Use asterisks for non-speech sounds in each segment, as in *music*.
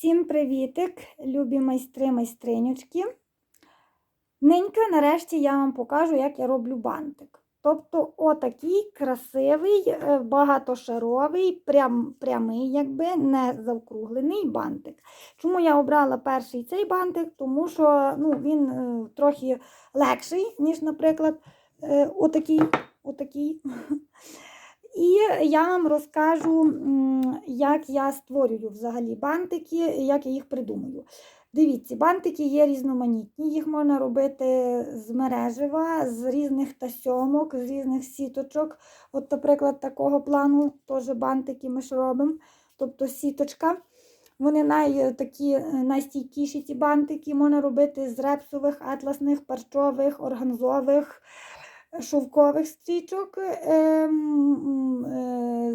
Всім привітик, любі майстри майстринючки. Ненька, нарешті я вам покажу, як я роблю бантик. Тобто, отакий красивий, е, багатошаровий, прям, прямий, якби не завкруглений бантик. Чому я обрала перший цей бантик? Тому що ну, він е, трохи легший, ніж, наприклад, е, отакий. отакий. *laughs* І я вам розкажу, як я створюю взагалі бантики, як я їх придумую. Дивіться, бантики є різноманітні, їх можна робити з мережева, з різних тасьомок, з різних сіточок. От, наприклад, такого плану теж бантики ми ж робимо. Тобто сіточка. Вони най, такі е, найстійкіші ці бантики можна робити з репсових, атласних, парчових, органзових шовкових стрічок ем,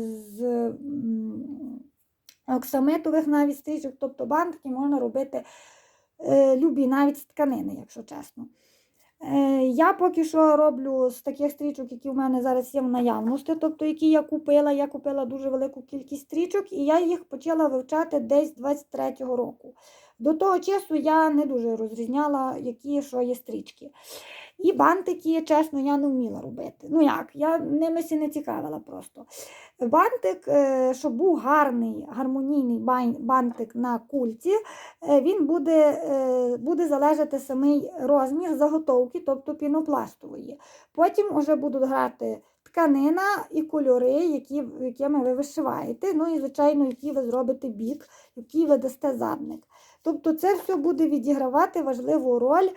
з оксамитових навіть стрічок, тобто бантики можна робити е, любі навіть з тканини, якщо чесно. Е, Я поки що роблю з таких стрічок, які в мене зараз є в наявності, тобто які я купила. Я купила дуже велику кількість стрічок, і я їх почала вивчати десь 23-го року. До того часу я не дуже розрізняла, які що є стрічки. І бантики, чесно, я не вміла робити. Ну як, я ними не цікавила просто. Бантик, е, щоб був гарний, гармонійний бантик на кульці, е, він буде, е, буде залежати самий розмір заготовки, тобто пінопластової. Потім вже будуть грати тканина і кольори, які, якими ви вишиваєте. Ну і, звичайно, які ви зробите бік, який ви дасте задник. Тобто це все буде відігравати важливу роль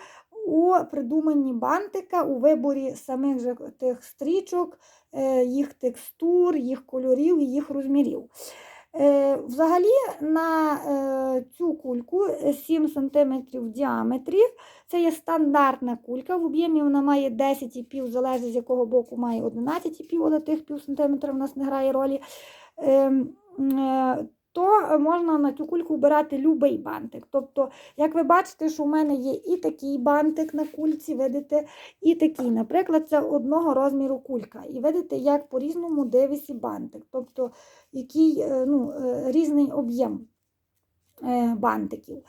у придуманні бантика, у виборі самих же тих стрічок, е, їх текстур, їх кольорів і їх розмірів. Е, Взагалі на е, цю кульку 7 см в діаметрі. Це є стандартна кулька. В об'ємі вона має 10,5, залежить з якого боку має 11,5, але тих пів сантиметра в нас не грає ролі. Ем, е, То можна на цю кульку вбирати будь-який бантик. Тобто, як ви бачите, що у мене є і такий бантик на кульці, видите, і такий. Наприклад, це одного розміру кулька. І видите, як по-різному дивиться бантик. Тобто, який е, ну, е, різний об'єм бантиків.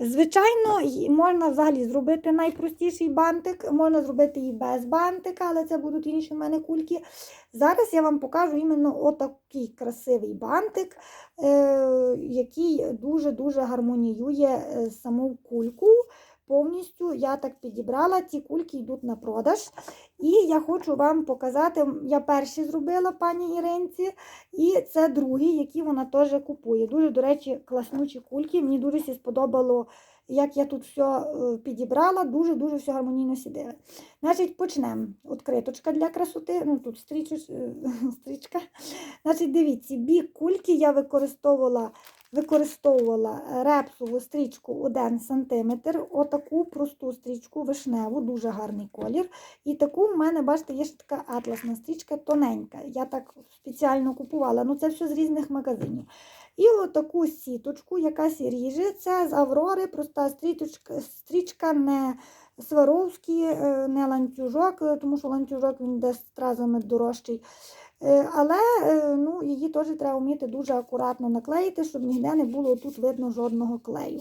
Звичайно, можна взагалі зробити найпростіший бантик, можна зробити і без бантика, але це будуть інші в мене кульки. Зараз я вам покажу іменно отакий красивий бантик, е, який дуже-дуже гармоніює е, саму кульку. Повністю я так підібрала, ці кульки йдуть на продаж. І я хочу вам показати, я перші зробила пані Іринці, і це другі, які вона теж купує. Дуже, до речі, класнючі кульки. Мені дуже сподобало, як я тут все підібрала, дуже-дуже все гармонійно сиділи. Значить, почнемо. Откриточка для красоти. Ну, тут е, *laughs* стрічка. Значить, дивіться, бік кульки я використовувала. Використовувала репсову стрічку 1 см, отаку просту стрічку вишневу, дуже гарний колір. І таку в мене, бачите, є ще така атласна стрічка тоненька. Я так спеціально купувала. Ну це все з різних магазинів. І отаку сіточку, якась ріже. Це з Аврори, проста стрічка, стрічка не Сваровський, е, не ланцюжок, е, тому що ланцюжок він десь стразами дорожчий. Е, Але е, ну, її теж треба вміти дуже акуратно наклеїти, щоб ніде не було тут видно жодного клею.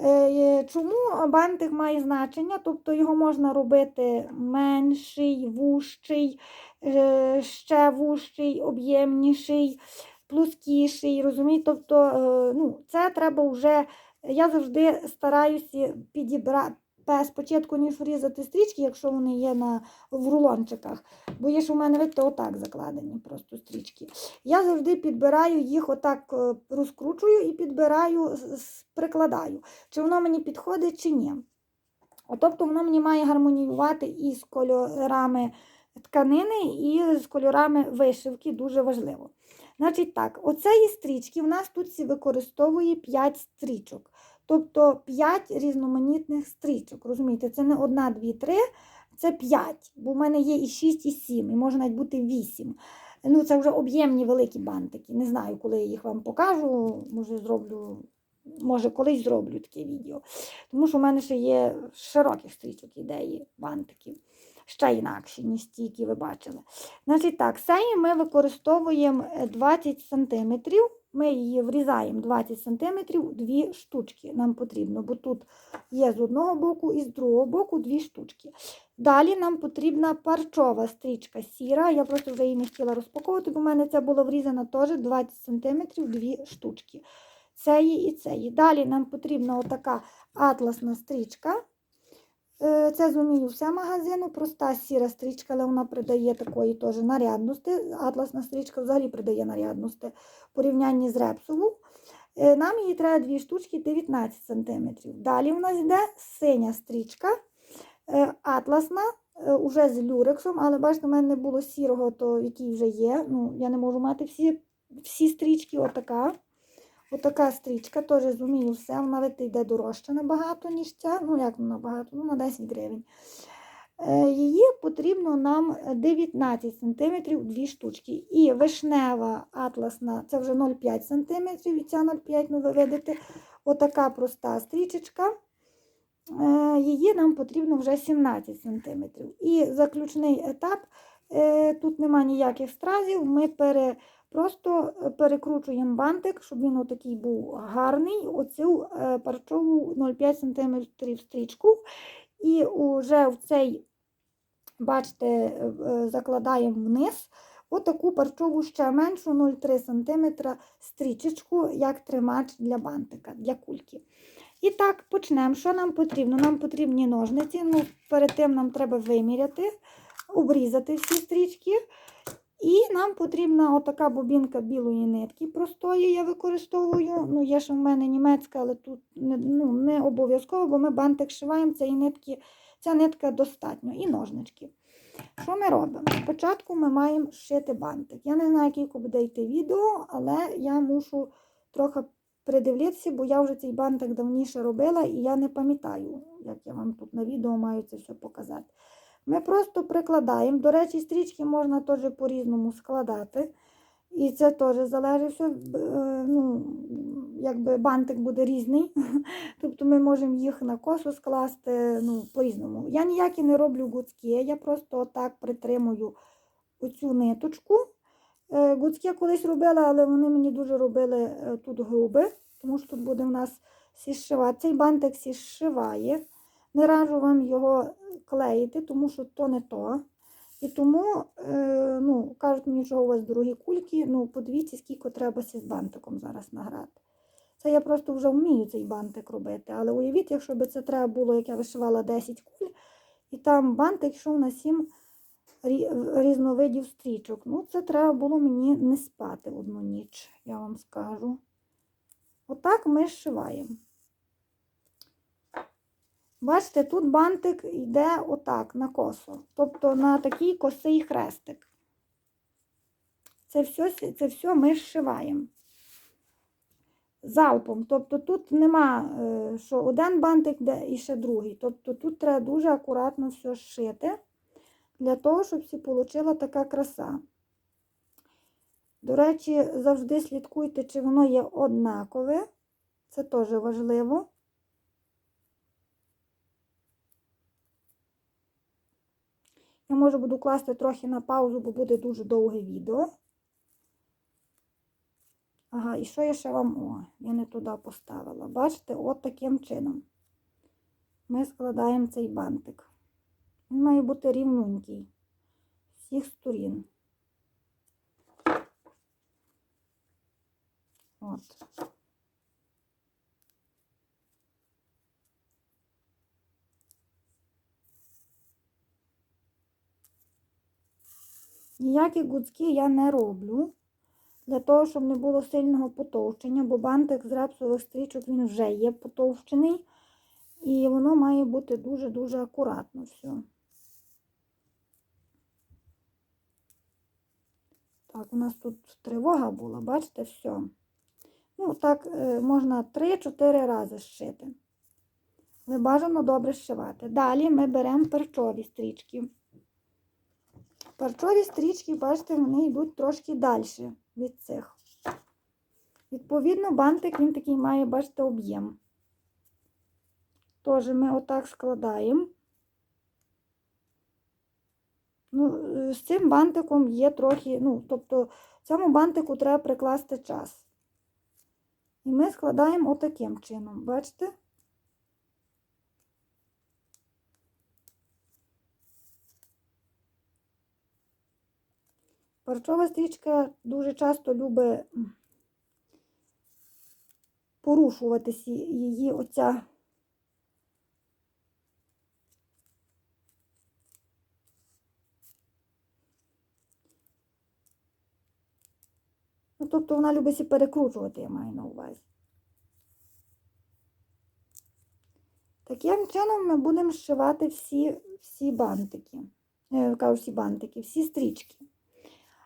Е, Чому бантик має значення? Тобто його можна робити менший, вущий, е, ще вущий, об'ємніший, плоскіший. розумієте? Тобто, ну, це треба вже. Я завжди стараюся підібрати спочатку, ніж врізати стрічки, якщо вони є на, в рулончиках. Бо є ж у мене, видите, отак закладені просто стрічки. Я завжди підбираю їх, отак е, розкручую і підбираю, прикладаю, чи воно мені підходить, чи ні. Тобто воно мені має гармоніювати і з кольорами тканини, і з кольорами вишивки, дуже важливо. Значить так, оцеї стрічки в нас тут використовує 5 стрічок. Тобто 5 різноманітних стрічок. Розумієте, це не одна, дві, три, це 5. Бо в мене є і 6, і 7, і може навіть бути 8. Ну, це вже об'ємні великі бантики. Не знаю, коли я їх вам покажу. Може, зроблю, може, колись зроблю таке відео. Тому що в мене ще є широких стрічок ідеї бантиків. Ще інакші, ніж ті, які ви бачили. Значить так, сеї ми використовуємо е, 20 см Ми її врізаємо 20 см, дві штучки нам потрібно, бо тут є з одного боку і з другого боку дві штучки. Далі нам потрібна парчова стрічка сіра. Я просто вже її не хотіла розпаковувати, бо в мене це було врізано теж 20 см, дві штучки. Цеї і цеї. Далі нам потрібна отака атласна стрічка. Е, Це з Умію магазину, проста сіра стрічка, але вона придає такої теж нарядності. Атласна стрічка взагалі придає нарядності в порівнянні з репсову. Е, Нам її треба дві штучки 19 см. Далі в нас йде синя стрічка, е, атласна, е, уже з люрексом, але бачите, в мене не було сірого, то який вже є. Ну, Я не можу мати всі, всі стрічки, отака. Отака стрічка, теж зумію все, вона навіть йде дорожче набагато, ніж ця. Ну, як набагато, ну, на 10 гривень. Е, Її потрібно нам 19 см, дві штучки. І вишнева атласна, це вже 0,5 см, і ця 0,5, ну ви видите, отака проста стрічечка. Е, Її нам потрібно вже 17 см. І заключний етап, е, тут нема ніяких стразів, ми пере, просто перекручуємо бантик, щоб він отакий був гарний, оцю е, парчову 0,5 см стрічку. І вже в цей, бачите, е, е, закладаємо вниз отаку парчову ще меншу 0,3 см стрічечку, як тримач для бантика, для кульки. І так, почнемо. Що нам потрібно? Нам потрібні ножниці. Ну, перед тим нам треба виміряти, обрізати всі стрічки. І нам потрібна отака бобінка білої нитки простої, я використовую. Ну, є ще в мене німецька, але тут не, ну, не обов'язково, бо ми бантик шиваємо, цієї нитки, ця нитка достатньо. І ножнички. Що ми робимо? Спочатку ми маємо шити бантик. Я не знаю, який буде йти відео, але я мушу трохи придивлятися, бо я вже цей бантик давніше робила і я не пам'ятаю, як я вам тут на відео маю це все показати. Ми просто прикладаємо. До речі, стрічки можна теж по-різному складати. І це теж залежить все, ну, якби бантик буде різний. *laughs* Тобто ми можемо їх на косу скласти ну, по-різному. Я ніякі не роблю гуцьки, я просто отак притримую оцю ниточку. Е, Гуцьки я колись робила, але вони мені дуже робили е, тут груби, тому що тут буде в нас сішивати. Цей бантик сішиває. Не раджу вам його клеїти, тому що то не то. І тому, е, ну, кажуть мені, що у вас дорогі кульки, ну, подивіться, скільки треба з бантиком зараз награти. Це я просто вже вмію цей бантик робити. Але уявіть, якщо б це треба було, як я вишивала 10 куль, і там бантик йшов на 7 різновидів стрічок. Ну, це треба було мені не спати одну ніч, я вам скажу. Отак ми зшиваємо. Бачите, тут бантик йде отак на косо, тобто на такий косий хрестик. Це все, це все ми зшиваємо. Залпом. Тобто тут нема, е, що один бантик де і ще другий. Тобто тут треба дуже акуратно все зшити, для того, щоб всі вийшла така краса. До речі, завжди слідкуйте, чи воно є однакове. Це теж важливо. Я може буду класти трохи на паузу, бо буде дуже довге відео. Ага, і що я ще вам. О, я не туди поставила. Бачите, от таким чином. Ми складаємо цей бантик. Він має бути рівненький з всіх сторін. От. Ніякі гудзки я не роблю, для того, щоб не було сильного потовщення, бо бантик з репсових стрічок він вже є потовщений, і воно має бути дуже-дуже акуратно все. Так, у нас тут тривога була, бачите, все. Ну, так, е, можна 3-4 рази зшити. Але бажано добре зшивати. Далі ми беремо перчові стрічки. Парчові стрічки, бачите, вони йдуть трошки далі від цих. Відповідно, бантик він такий має, бачите, об'єм. Тож ми отак складаємо. Ну, е, з цим бантиком є трохи, ну, тобто, цьому бантику треба прикласти час. І ми складаємо отаким чином, бачите? Парчова стрічка дуже часто любить порушуватися її оця. Ну, тобто вона любить себе перекручувати, я маю на увазі. Таким чином ми будемо зшивати всі, всі бантики. Я кажу, всі бантики, всі стрічки.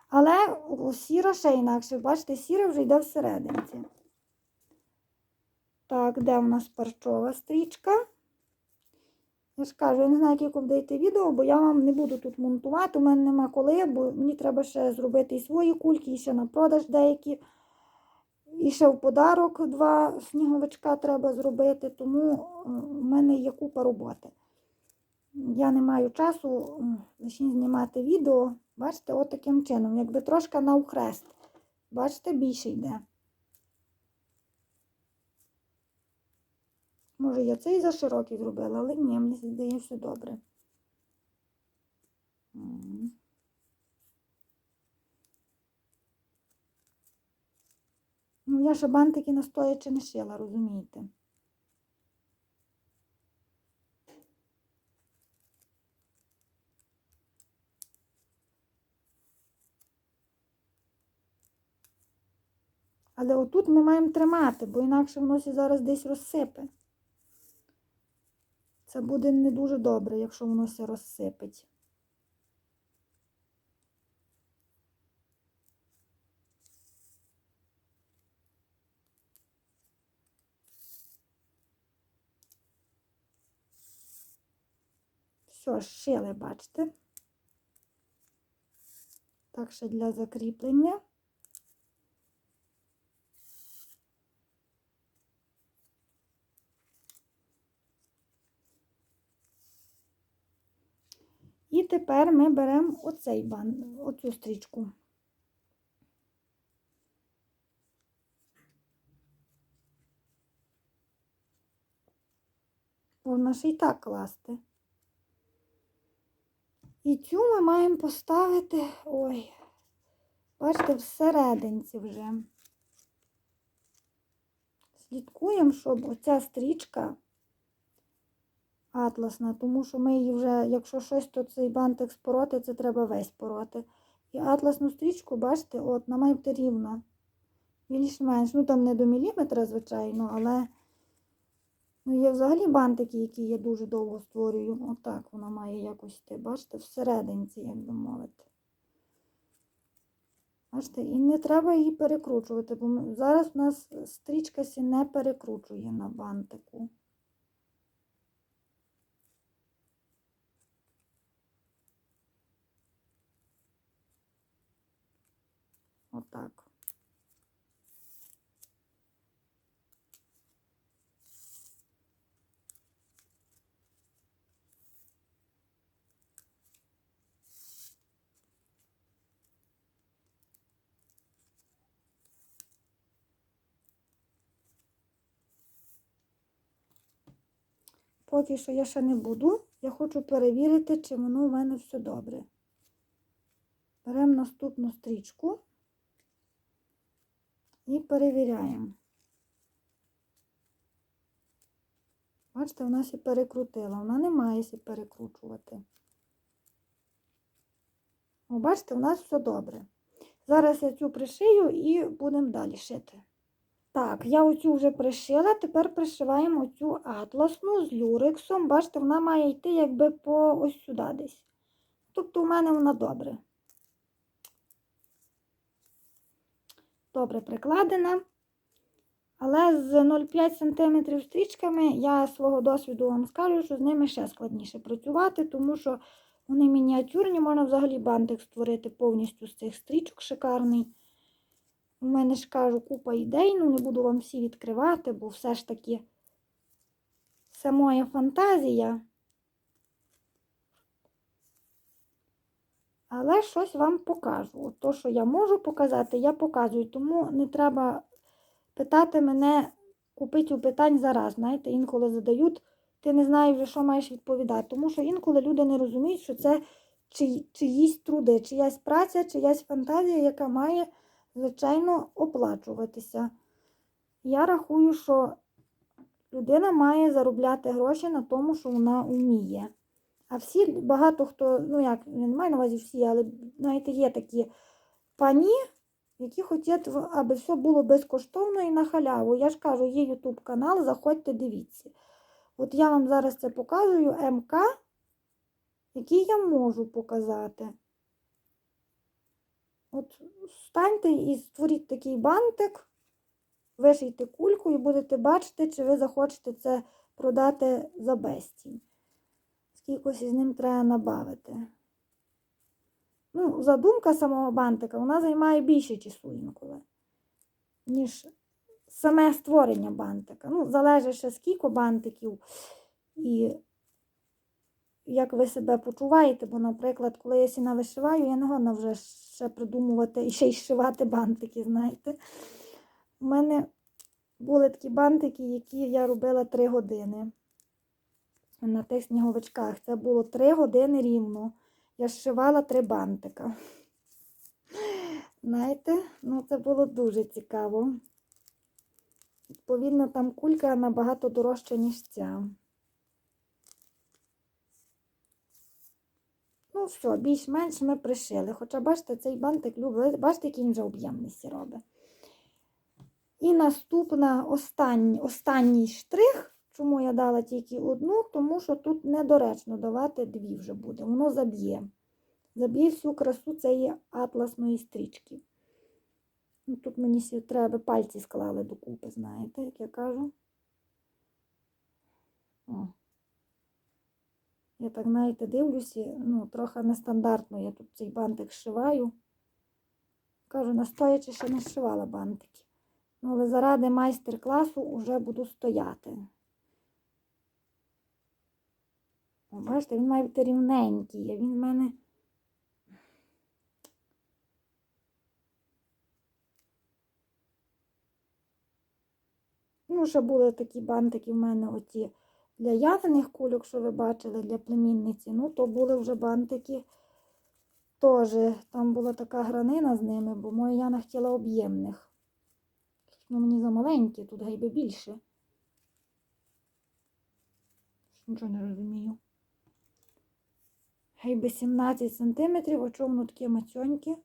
Але сіра ще інакше, бачите, сіра вже йде всерединці. Так, де у нас парчова стрічка? Я ж кажу, я не знаю, яке йти відео, бо я вам не буду тут монтувати, у мене нема коли, бо мені треба ще зробити і свої кульки, і ще на продаж деякі. І ще в подарок два сніговичка треба зробити, тому е, в мене є купа роботи. Я не маю часу знімати відео. Бачите, от таким чином, якби трошки навхрест. Бачите, більше йде. Може, я цей за широкий зробила, але ні, мені здається, все добре. Ну, я ще бантики настоячи не шила, розумієте? Але отут ми маємо тримати, бо інакше воно сі зараз десь розсипе. Це буде не дуже добре, якщо воно все розсипить. Все, шили, бачите? Так, ще для закріплення. І тепер ми беремо оцей бан, оцю стрічку. Можна ще й так класти. І цю ми маємо поставити, ой, бачите, всерединці вже. Слідкуємо, щоб оця стрічка атласна, тому що ми її вже, якщо щось, то цей бантик спороти, це треба весь пороти. І атласну стрічку, бачите, от, бути рівна. Більш-менш, ну там не до міліметра, звичайно, але ну, є взагалі бантики, які я дуже довго створюю. Отак вона має якось йти, бачите, всерединці, як би мовити. Бачите, і не треба її перекручувати, бо зараз у нас стрічка сі не перекручує на бантику. Отак. Поки що я ще не буду. Я хочу перевірити, чи воно у мене все добре. Беремо наступну стрічку і перевіряємо. Бачите, вона сі перекрутила. Вона не має сі перекручувати. О, бачите, у нас все добре. Зараз я цю пришию і будемо далі шити. Так, я оцю вже пришила, тепер пришиваємо оцю атласну з люрексом. Бачите, вона має йти якби по ось сюди десь. Тобто у мене вона добре. Добре прикладена. Але з 0,5 см стрічками я свого досвіду вам скажу, що з ними ще складніше працювати, тому що вони мініатюрні, можна взагалі бантик створити повністю з цих стрічок шикарний. У мене ж кажу купа ідей, ну не буду вам всі відкривати, бо все ж таки це моя фантазія. Але щось вам покажу. То, що я можу показати, я показую, тому не треба питати мене купити питань зараз. Знаєте, інколи задають, ти не знаєш, що маєш відповідати. Тому що інколи люди не розуміють, що це чи, чиїсь труди, чиясь праця, чиясь фантазія, яка має, звичайно, оплачуватися. Я рахую, що людина має заробляти гроші на тому, що вона вміє. А всі, багато хто, ну як, не маю на увазі всі, але знаєте, є такі пані, які хочуть, аби все було безкоштовно і на халяву. Я ж кажу, є YouTube канал, заходьте, дивіться. От я вам зараз це показую МК, який я можу показати. От станьте і створіть такий бантик, вишийте кульку і будете бачити, чи ви захочете це продати за безцінь. Скільки з ним треба набавити. Ну, задумка самого бантика, вона займає більше часу інколи, ніж саме створення бантика. Ну, залежить ще скільки бантиків і як ви себе почуваєте, бо, наприклад, коли я сіна вишиваю, я не годна вже ще придумувати і ще й зшивати бантики, знаєте. У мене були такі бантики, які я робила три години на тих сніговичках. Це було три години рівно. Я зшивала три бантика. Знаєте, ну це було дуже цікаво. Відповідно, там кулька набагато дорожча, ніж ця. Ну, все, більш-менш ми пришили. Хоча, бачите, цей бантик любить, бачите, який він вже об'ємності робить. І наступна останній, останній штрих, чому я дала тільки одну, тому що тут недоречно давати дві вже буде. Воно заб'є. Заб'є всю красу цієї атласної стрічки. Ну, тут мені треба пальці склали докупи, знаєте, як я кажу. О. Я так, знаєте, дивлюся, ну, трохи нестандартно я тут цей бантик зшиваю. Кажу, настоячи ще не зшивала бантики. Ну, але заради майстер-класу вже буду стояти. О, бачите, він має бути рівненький, а він в мене. Ну, ще були такі бантики в мене оті для ядерних кульок, що ви бачили, для племінниці. Ну, то були вже бантики теж. Там була така гранина з ними, бо моя Яна хотіла об'ємних. Ну, мені замаленькі, тут гайби більше. Нічого не розумію. Гайби 17 см, а чому воно таке мацьоньке?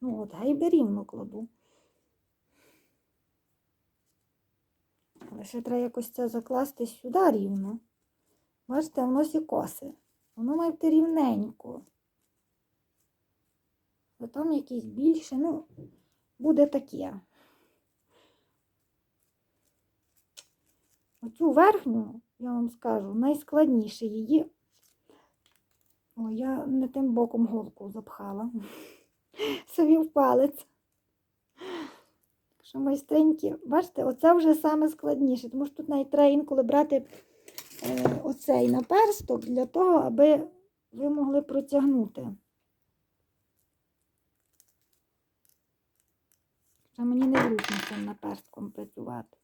Ну от, гайби рівно кладу. Але ще треба якось це закласти сюди рівно. Бачите, воно сі коси. Воно має бути рівненько. Там якісь більше, ну, буде таке. Оцю верхню, я вам скажу, найскладніше її. О, я не тим боком голку запхала. *laughs* Собі в палець. Що майстренькі, бачите, оце вже саме складніше, тому що тут навіть треба інколи брати е, оцей наперсток для того, аби ви могли протягнути. Що мені не зручно цим наперстком працювати.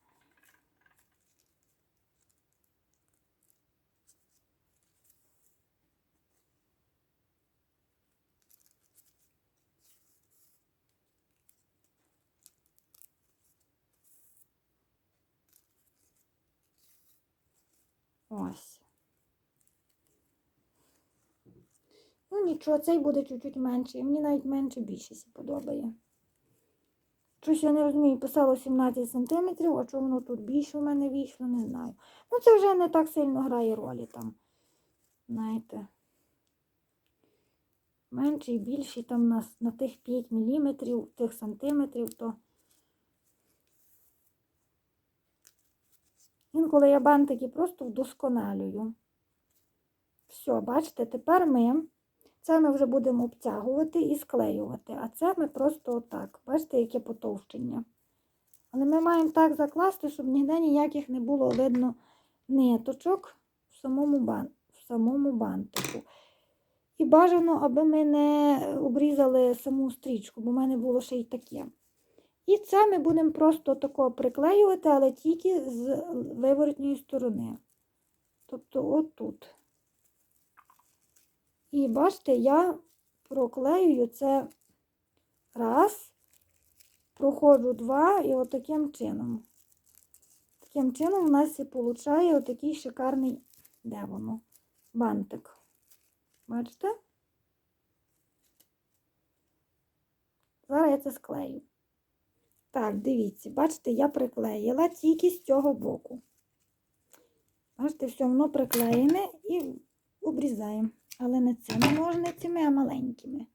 Ось. Ну, нічого, цей буде чуть-чуть менший. Мені навіть менше більше сі подобає. Щось я не розумію, писало 17 см, а чому воно тут більше у мене вийшло, не знаю. Ну, це вже не так сильно грає ролі там. Знаєте. Менший, більший там на, на тих 5 мм, тих сантиметрів, то. Інколи я бантики просто вдосконалюю. Все, бачите, тепер ми це ми вже будемо обтягувати і склеювати, а це ми просто отак. Бачите, яке потовщення. Але ми маємо так закласти, щоб ніде ніяких не було видно ниточок в самому, бан... в самому бантику. І бажано, аби ми не обрізали саму стрічку, бо в мене було ще й таке. І це ми будемо просто тако приклеювати, але тільки з виворотньої сторони. Тобто отут. І бачите, я проклеюю це раз, проходжу два і отаким чином. Таким чином у нас і виходить отакий шикарний, де воно, бантик. Бачите? Зараз я це склею. Так, дивіться, бачите, я приклеїла тільки з цього боку. Бачите, все воно приклеєне і обрізаємо. Але не цими ножницями, а маленькими.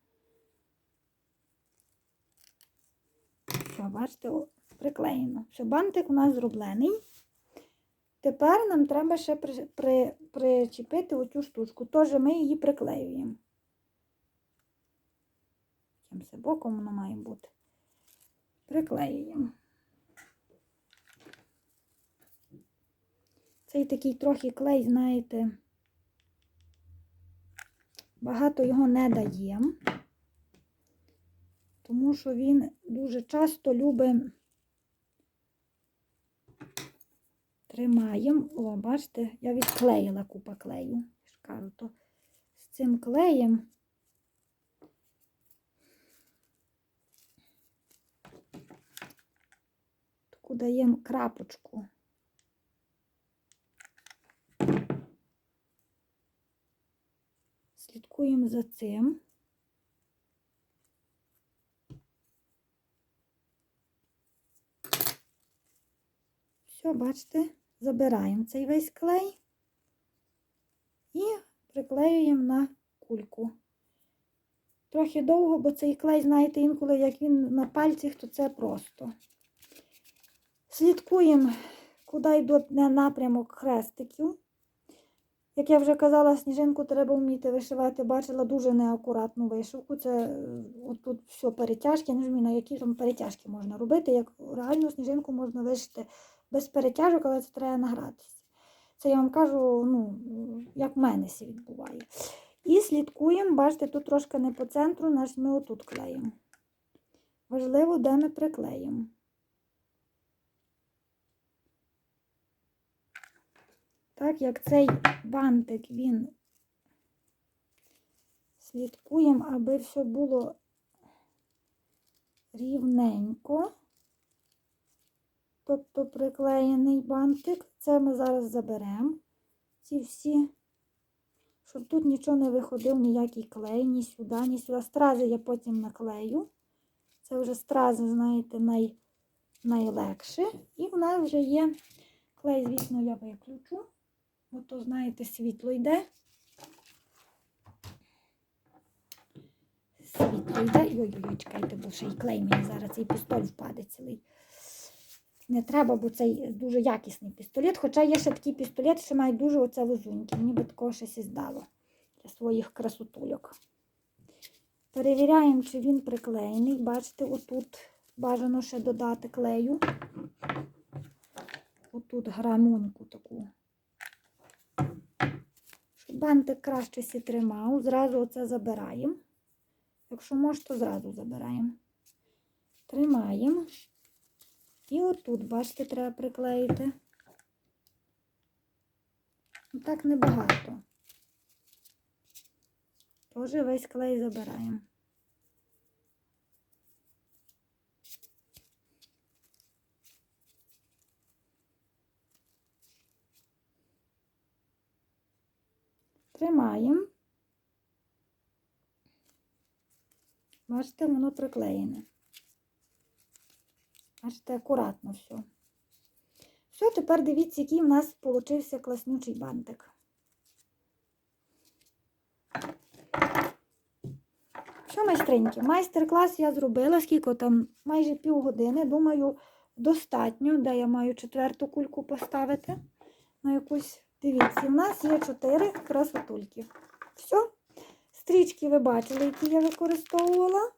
Все, бачите, приклеєно. Все, бантик у нас зроблений. Тепер нам треба ще при, при, причепити оцю штучку. Тож ми її приклеюємо. Якимось боком воно має бути. Приклеюємо. Цей такий трохи клей, знаєте, багато його не даємо, тому що він дуже часто любить тримаємо. О, бачите, я відклеїла купа клею. Кажу, то з цим клеєм таку даємо крапочку. Слідкуємо за цим. Все, бачите, забираємо цей весь клей і приклеюємо на кульку. Трохи довго, бо цей клей, знаєте, інколи, як він на пальцях, то це просто. Слідкуємо, куди йде напрямок хрестиків. Як я вже казала, сніжинку треба вміти вишивати. Бачила дуже неакуратну вишивку. Це е, отут все перетяжки. Не розумію, на які там перетяжки можна робити. Як реальну сніжинку можна вишити без перетяжок, але це треба награтися. Це я вам кажу, ну, як в мене це відбуває. І слідкуємо, бачите, тут трошки не по центру, наш ми отут клеїмо. Важливо, де ми приклеїмо. Так як цей бантик, він слідкуємо, аби все було рівненько. Тобто приклеєний бантик. Це ми зараз заберемо. Ці всі, щоб тут нічого не виходив, ніякий клей, ні сюди, ні сюди. Стрази я потім наклею. Це вже стрази, знаєте, най, найлегше. І в нас вже є клей, звісно, я виключу. Бо то, знаєте, світло йде. Світло йде. Ой-ой-ой, чекайте, бо ще й клей мені зараз цей пістоль впаде цілий. Не треба, бо цей дуже якісний пістолет. Хоча є ще такий пістолет, що має дуже оце лозуньки. Мені би такого щось і здало для своїх красотульок. Перевіряємо, чи він приклеєний. Бачите, отут бажано ще додати клею. Отут грамуньку таку. Бантик краще сі тримав. Зразу оце забираємо. Якщо може, то зразу забираємо. Тримаємо. І отут, бачите, треба приклеїти. Так небагато. Тоже весь клей забираємо. Тримаємо. Бачите, воно приклеєне. Бачите, акуратно все. Все, тепер дивіться, який в нас получився класнючий бантик. Що майстреньки? Майстер-клас я зробила, скільки там майже півгодини. Думаю, достатньо, де я маю четверту кульку поставити на якусь. Дивіться, в нас є чотири красотульки. Все. Стрічки ви бачили, які я використовувала.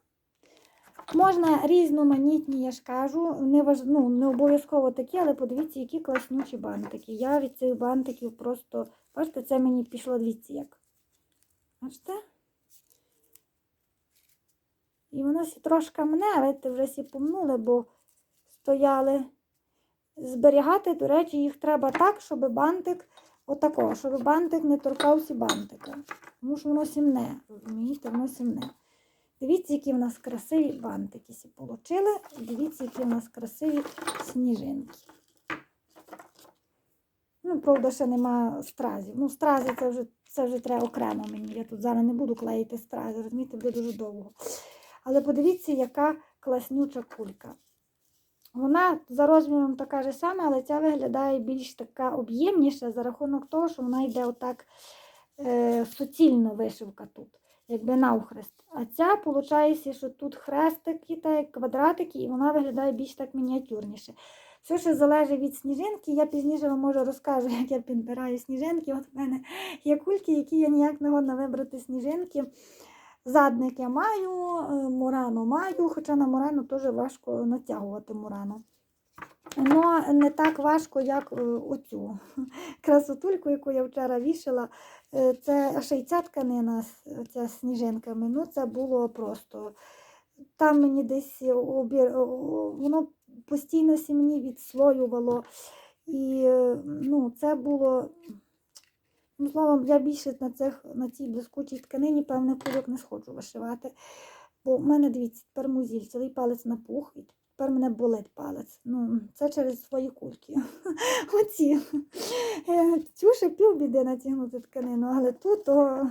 Можна різноманітні, я ж кажу, не, важ... ну, не обов'язково такі, але подивіться, які класнючі бантики. Я від цих бантиків просто, бачите, це мені пішло, дивіться як. Бачите? І воно сі трошки мене, видите, вже сі помнули, бо стояли. Зберігати, до речі, їх треба так, щоб бантик, отако, щоб бантик не торкався бантика. Тому що воно сімне, розумієте, воно сімне. Дивіться, які в нас красиві бантики получили. Дивіться, які в нас красиві сніжинки. Ну, правда, ще нема стразів. Ну, стрази це вже, це вже треба окремо мені. Я тут зараз не буду клеїти стрази, розумієте, буде дуже довго. Але подивіться, яка класнюча кулька. Вона за розміром така ж сама, але ця виглядає більш така об'ємніша за рахунок того, що вона йде отак е, суцільно вишивка тут, якби навхрест. А ця, виходить, що тут хрестики, та як квадратики, і вона виглядає більш так мініатюрніше. Все, що залежить від сніжинки, я пізніше вам може розкажу, *laughs* як я підбираю сніжинки. От в мене є кульки, які я ніяк не годна вибрати сніжинки. Задник я маю, е, мурану маю, хоча на мурану теж важко натягувати мурану. Ну, не так важко, як е, оцю *laughs* красотульку, яку я вчора вішала. Е, Це шийця тканина з ця з сніжинками. Ну, це було просто. Там мені десь обір... воно постійно сі мені відслоювало. І ну, це було. Ну, словом, я більше на, цих, на цій блискучій тканині, певне, кульок не сходжу вишивати. Бо в мене, дивіться, тепер музіль, цілий палець напух, і тепер мене болить палець. Ну, це через свої кульки. *laughs* Оці. Е, Цю ще півбіди натягнути тканину, але тут то.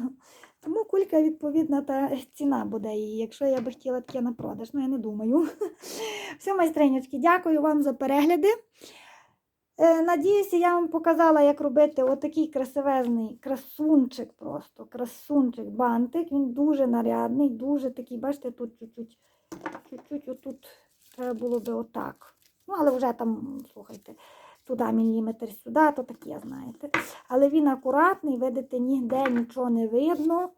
Тому кулька, відповідна, та ціна буде її, якщо я би хотіла таке на продаж. Ну, я не думаю. *laughs* Все, майстринючки, дякую вам за перегляди. Е, Надіюся, я вам показала, як робити отакий красивезний красунчик просто. Красунчик бантик. Він дуже нарядний, дуже такий, бачите, тут чуть-чуть, отут треба було би отак. Ну, але вже там, слухайте, туди міліметр, сюди, то таке, знаєте. Але він акуратний, видите, ніде нічого не видно.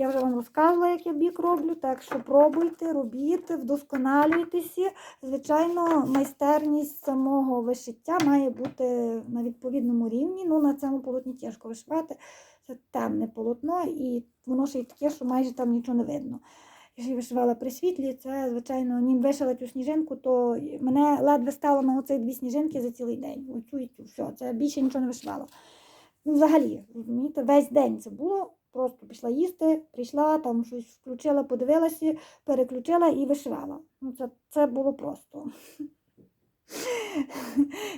Я вже вам розказувала, як я бік роблю, так що пробуйте, робіть, вдосконалюйтеся. Звичайно, майстерність самого вишиття має бути на відповідному рівні. Ну, на цьому полотні тяжко вишивати. Це темне полотно, і воно ще й таке, що майже там нічого не видно. Я ж її вишивала при світлі, це, звичайно, нім вишила цю сніжинку, то мене ледве стало на оці дві сніжинки за цілий день. Оцю і цю, все, це більше нічого не вишивала. Ну, взагалі, розумієте, весь день це було. Просто пішла їсти, прийшла, там щось включила, подивилася, переключила і вишивала. Ну, це, це було просто.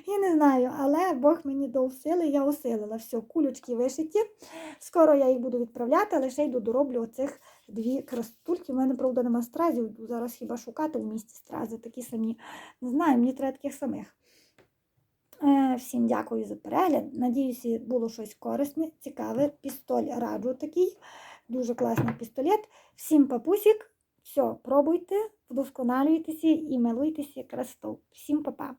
Я не знаю, але Бог мені дав сили, я осилила. Все, кулючки вишиті. Скоро я їх буду відправляти, але ще йду дороблю оцих дві красотульки. У мене, правда, нема стразів, зараз хіба шукати в місті стрази, такі самі. Не знаю, мені треба таких самих. Е, Всім дякую за перегляд. Надіюся, було щось корисне, цікаве. Пістоль раджу такий. Дуже класний пістолет. Всім папусік. Все, пробуйте, вдосконалюйтеся і милуйтеся красоту. Всім па-па!